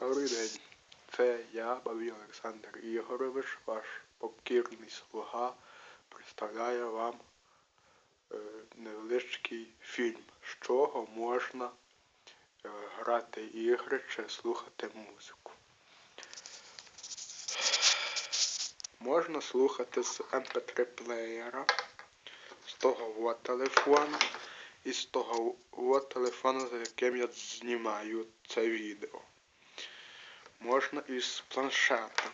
Добрий день. Це я, Бабій Олександр Ігорович, ваш покірний слуга, представляю вам е, невеличкий фільм, з чого можна е, грати ігри чи слухати музику. Можна слухати з MP3 плеєра, з того от телефону і з того от телефону, за яким я знімаю це відео. Можна із планшета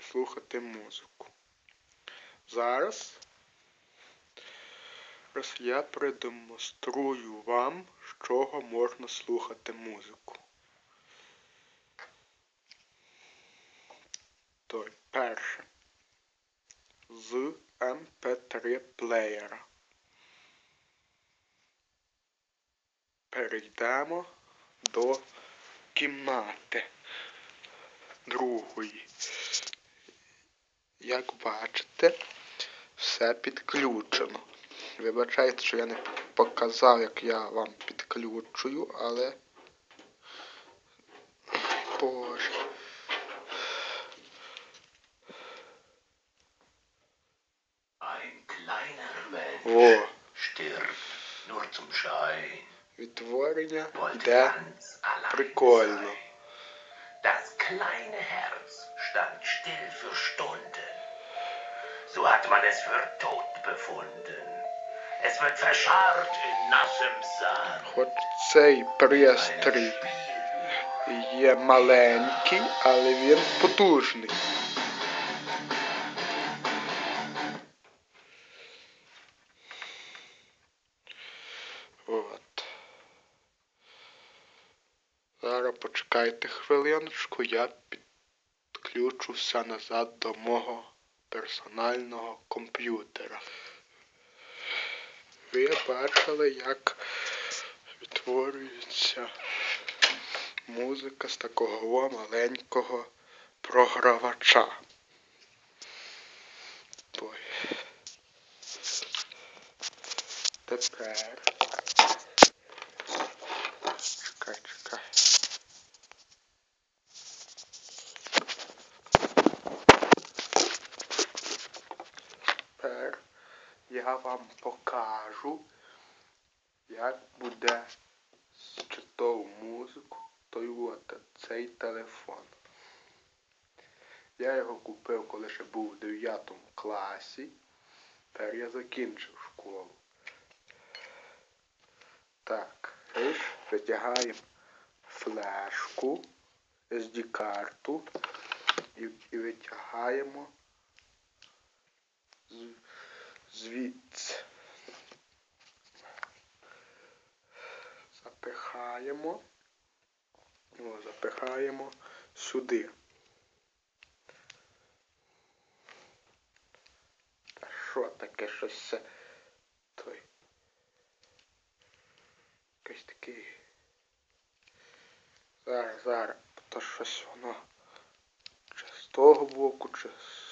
слухати музику. Зараз я продемонструю вам, з чого можна слухати музику. То перше. З MP3 плеєра. Перейдемо до кімнати другої. Як бачите, все підключено. Вибачайте, що я не показав, як я вам підключую, але Боже. Ein kleiner Mensch О, stirbt nur відтворення йде allein прикольно. sein. Das kleine Herz stand still für Stunden. So hat man es für tot befunden. Es wird verscharrt in nassem Sand. Хоч цей Ein пристрій Spielbuch. є маленький, але він потужний. Зараз почекайте хвилиночку, я підключу все назад до мого персонального комп'ютера. Ви бачили, як відтворюється музика з такого маленького програвача. Той. Тепер. Чекай, чекай. Тепер я вам покажу, як буде з читову музику той цей телефон. Я його купив, коли ще був у 9 класі. Тепер я закінчив школу. Так, витягаємо флешку, SD-карту і, і витягаємо з- звідси. Запихаємо. О, запихаємо сюди. Та що таке щось? Той. Якийсь такий. Зараз, зараз. То щось воно. Чи з того боку, чи з.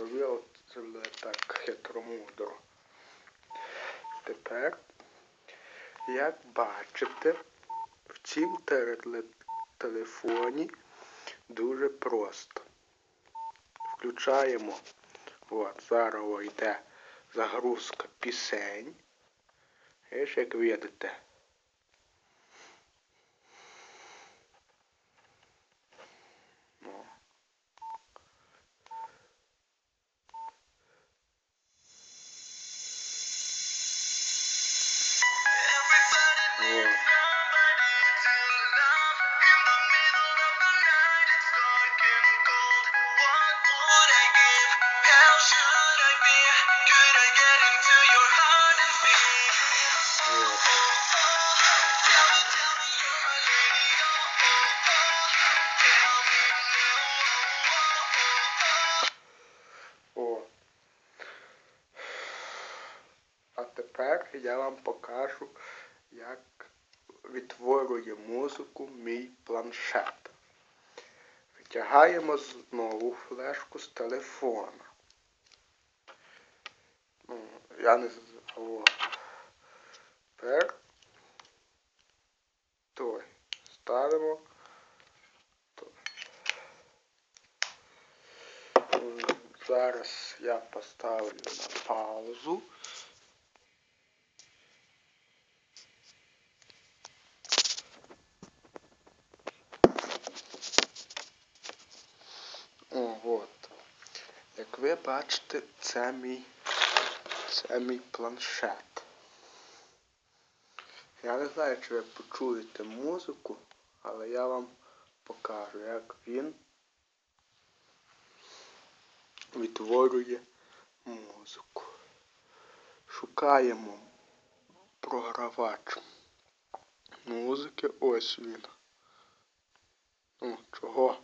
Зробило це так хитро мудро. Тепер, як бачите, в цім телефоні дуже просто. Включаємо, от, зараз йде загрузка пісень. І як видите. Я вам покажу, як відтворює музику мій планшет. Витягаємо знову флешку з телефона. Ну, я не з- о. Тепер ставимо. Зараз я поставлю на паузу. О, от. Як ви бачите, це мій, це мій планшет. Я не знаю, чи ви почуєте музику, але я вам покажу, як він відтворює музику. Шукаємо програвач музики. Ось він. Ну, чого?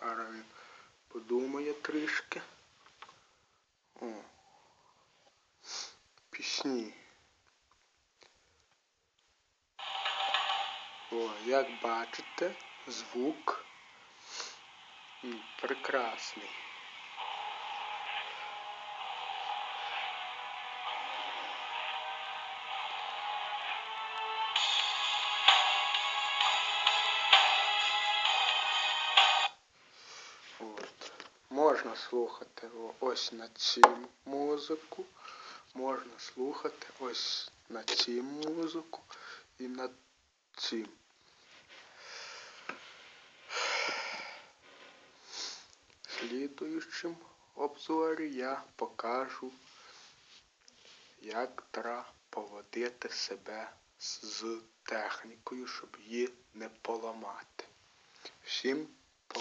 Зараз він подумає трішки. О. Пісні. О, як бачите, звук прекрасний. Можна слухати ось на цю музику, можна слухати ось на цю музику і на цю. В слідуючому обзорі я покажу, як треба поводити себе з технікою, щоб її не поламати. Всім па.